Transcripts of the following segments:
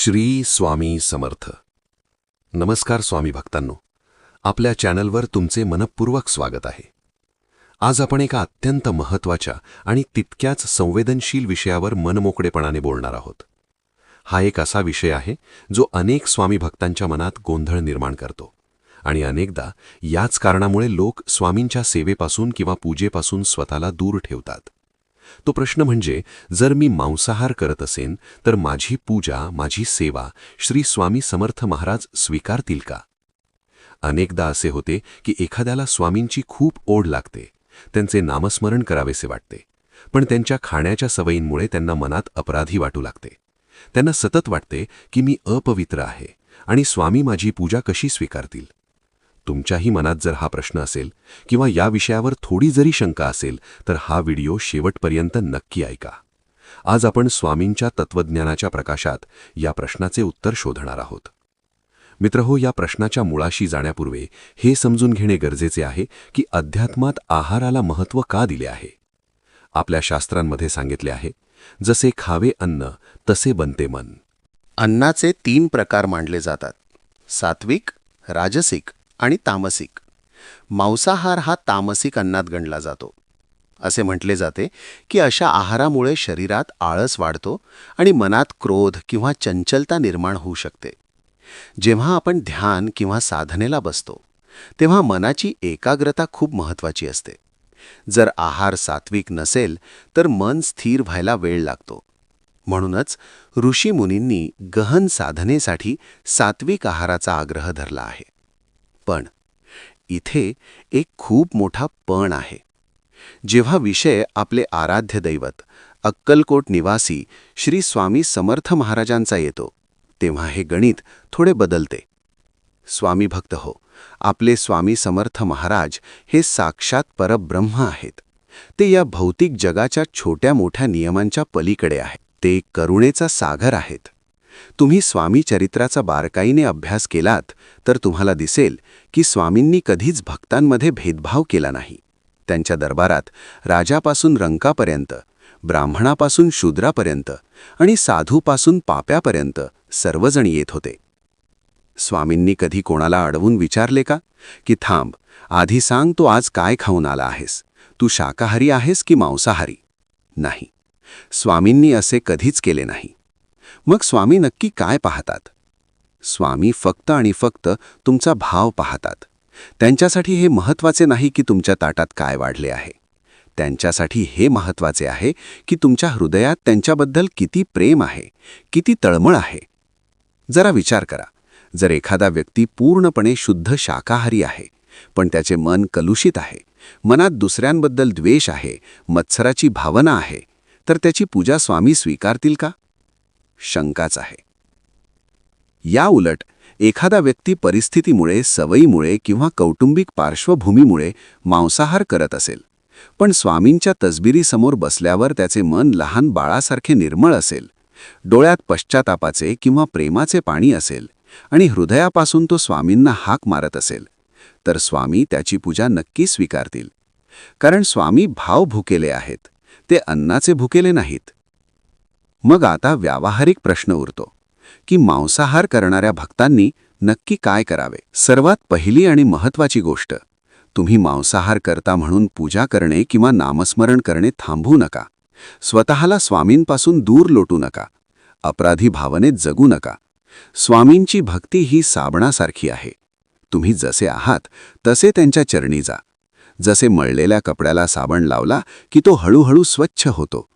श्री स्वामी समर्थ. नमस्कार स्वामी भक्तांनो. आपल्या चॅनलवर तुमचे मनपूर्वक स्वागत आहे. आज आपण एका अत्यंत महत्त्वाच्या आणि तितक्याच संवेदनशील विषयावर मनमोकळेपणाने बोलणार आहोत. हा एक असा विषय आहे जो अनेक स्वामी भक्तांच्या मनात गोंधळ निर्माण करतो आणि अनेकदा याच कारणामुळे लोक स्वामींच्या सेवेपासून किंवा पूजेपासून स्वतःला दूर ठेवतात. तो प्रश्न म्हणजे जर मी मांसाहार करत असेन तर माझी पूजा माझी सेवा श्री स्वामी समर्थ महाराज स्वीकारतील का? अनेकदा असे होते की एखाद्याला स्वामींची खूप ओढ लागते त्यांचे नामस्मरण करावेसे वाटते पण त्यांच्या खाण्याच्या सवयींमुळे त्यांना मनात अपराधी वाटू लागते. त्यांना सतत वाटते की मी अपवित्र आहे आणि स्वामी माझी पूजा कशी स्वीकारतील? तुमच्याही मनात जर हा प्रश्न असेल किंवा या विषयावर थोडी जरी शंका असेल तर हा व्हिडिओ शेवटपर्यंत नक्की ऐका. आज आपण स्वामींच्या तत्वज्ञानाच्या प्रकाशात या प्रश्नाचे उत्तर शोधणार आहोत. मित्रहो या प्रश्नाच्या मुळाशी जाण्यापूर्वी हे समजून घेणे गरजेचे आहे की अध्यात्मात आहाराला महत्त्व का दिले आहे? आपल्या शास्त्रांमध्ये सांगितले आहे जसे खावे अन्न तसे बनते मन. अन्नाचे तीन प्रकार मांडले जातात. सात्विक राजसिक आणि तामसिक. मांसाहार हा तामसिक अन्नात गणला जातो. असे म्हटले जाते की अशा आहारामुळे शरीरात आळस वाढतो आणि मनात क्रोध किंवा चंचलता निर्माण होऊ शकते. जेव्हा आपण ध्यान किंवा साधनेला बसतो तेव्हा मनाची एकाग्रता खूप महत्त्वाची असते. जर आहार सात्विक नसेल तर मन स्थिर व्हायला वेळ लागतो. म्हणूनच ऋषी मुनींनी गहन साधनेसाठी सात्विक आहाराचा आग्रह धरला आहे. पण इथे एक खूप मोठा पण आहे. जेव्हा विषय आपले आराध्य दैवत अक्कलकोट निवासी श्री स्वामी समर्थ महाराजांचा येतो तेव्हा हे गणित थोडे बदलते. स्वामी भक्त हो आपले स्वामी समर्थ महाराज हे साक्षात परब्रह्म आहेत. ते या भौतिक जगाच्या छोट्या मोठ्या नियमांच्या पलीकडे आहेत ते करुणेचा सागर आहेत. तुम्ही स्वामी चरित्राचा बारकाईने अभ्यास केलात तर तुम्हाला दिसेल की स्वामींनी कधीच भक्तांमध्ये भेदभाव केला नाही. त्यांच्या दरबारात राजापासून रंकापर्यंत ब्राह्मणापासून शूद्रापर्यंत आणि साधूपासून पाप्यापर्यंत सर्वजण येत होते. स्वामींनी कधी कोणाला अडवून विचारले का? की थांब आधी सांग तू आज काय खाऊन आला आहेस? तू शाकाहारी आहेस की मांसाहारी? नाही. स्वामींनी असे कधीच केले नाही. मग स्वामी नक्की काय पाहतात? स्वामी फक्त आणि फक्त तुमचा भाव पाहतात. त्यांच्यासाठी हे महत्त्वाचे नाही की तुमच्या ताटात काय वाढले आहे. त्यांच्यासाठी हे महत्त्वाचे आहे की तुमच्या हृदयात त्यांच्याबद्दल किती प्रेम आहे किती तळमळ आहे. जरा विचार करा. जर एखादा व्यक्ती पूर्णपणे शुद्ध शाकाहारी आहे पण त्याचे मन कलुषित आहे मनात दुसऱ्यांबद्दल द्वेष आहे मत्सराची भावना आहे तर त्याची पूजा स्वामी स्वीकारतील का? शंकाच आहे. या उलट एखादा व्यक्ती परिस्थितीमुळे सवयीमुळे किंवा कौटुंबिक पार्श्वभूमीमुळे मांसाहार करत असेल पण स्वामींच्या तसबिरीसमोर बसल्यावर त्याचे मन लहान बाळासारखे निर्मळ असेल डोळ्यात पश्चातापाचे किंवा प्रेमाचे पाणी असेल आणि हृदयापासून तो स्वामींना हाक मारत असेल तर स्वामी त्याची पूजा नक्की स्वीकारतील. कारण स्वामी भाव भुकेले आहेत ते अन्नाचे भुकेले नाहीत. मग आता व्यावहारिक प्रश्न उरतो की मांसाहार करणाऱ्या भक्तांनी नक्की काय करावे? सर्वात पहिली आणि महत्वाची गोष्ट तुम्ही मांसाहार करता म्हणून पूजा करणे किंवा नामस्मरण करणे थांबवू नका. स्वतःला स्वामींपासून दूर लोटू नका. अपराधी भावनेत जगू नका. स्वामींची भक्ती ही साबणासारखी आहे. तुम्ही जसे आहात तसे त्यांच्या चरणी जा. जसे मळलेल्या कपड्याला साबण लावला की तो हळूहळू स्वच्छ होतो.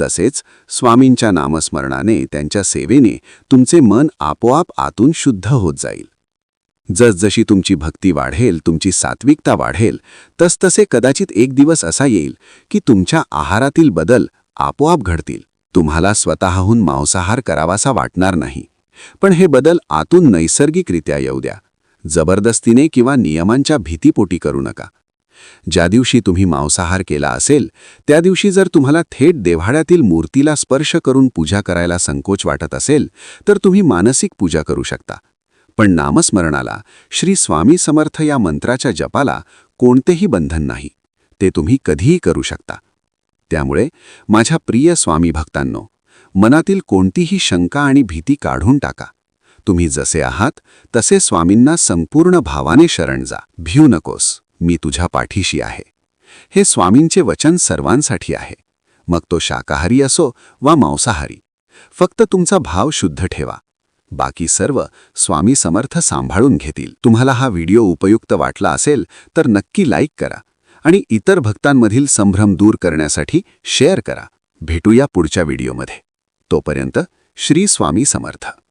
तसेच स्वामींच्या नामस्मरणाने त्यांच्या सेवेने तुमचे मन आपोआप आतून शुद्ध होत जाईल. जसजशी तुमची भक्ती वाढेल तुमची सात्विकता वाढेल तसतसे कदाचित एक दिवस असा येईल की तुमच्या आहारातील बदल आपोआप घडतील. तुम्हाला स्वतःहून मांसाहार करावासा वाटणार नाही. पण हे बदल आतून नैसर्गिकरित्या येऊ द्या. जबरदस्तीने किंवा नियमांच्या भीतीपोटी करू नका. ज्या दिवशी तुम्ही मांसाहार केला असेल त्या दिवशी जर तुम्हाला थेट देव्हाड्यातील मूर्तीला स्पर्श करून पूजा करायला संकोच वाटत असेल तर तुम्ही मानसिक पूजा करू शकता. पण नामस्मरणाला श्री स्वामी समर्थ या मंत्राच्या जपाला कोणतेही बंधन नाही. ते तुम्ही कधीही करू शकता. त्यामुळे माझ्या प्रिय स्वामी भक्तांनो मनातील कोणतीही शंका आणि भीती काढून टाका. तुम्ही जसे आहात तसे स्वामींना संपूर्ण भावाने शरण जा. भिऊ नकोस. मी तुझ्या पाठीशी आहे. हे स्वामींचे वचन सर्वांसाठी आहे. मग तो शाकाहारी असो वा मांसाहारी. फक्त तुमचा भाव शुद्ध ठेवा. बाकी सर्व स्वामी समर्थ सांभाळून घेतील. तुम्हाला हा व्हिडिओ उपयुक्त वाटला असेल तर नक्की लाईक करा आणि इतर भक्तांमधील संभ्रम दूर करण्यासाठी शेअर करा. भेटूया पुढच्या व्हिडिओमध्ये. तोपर्यंत श्री स्वामी समर्थ.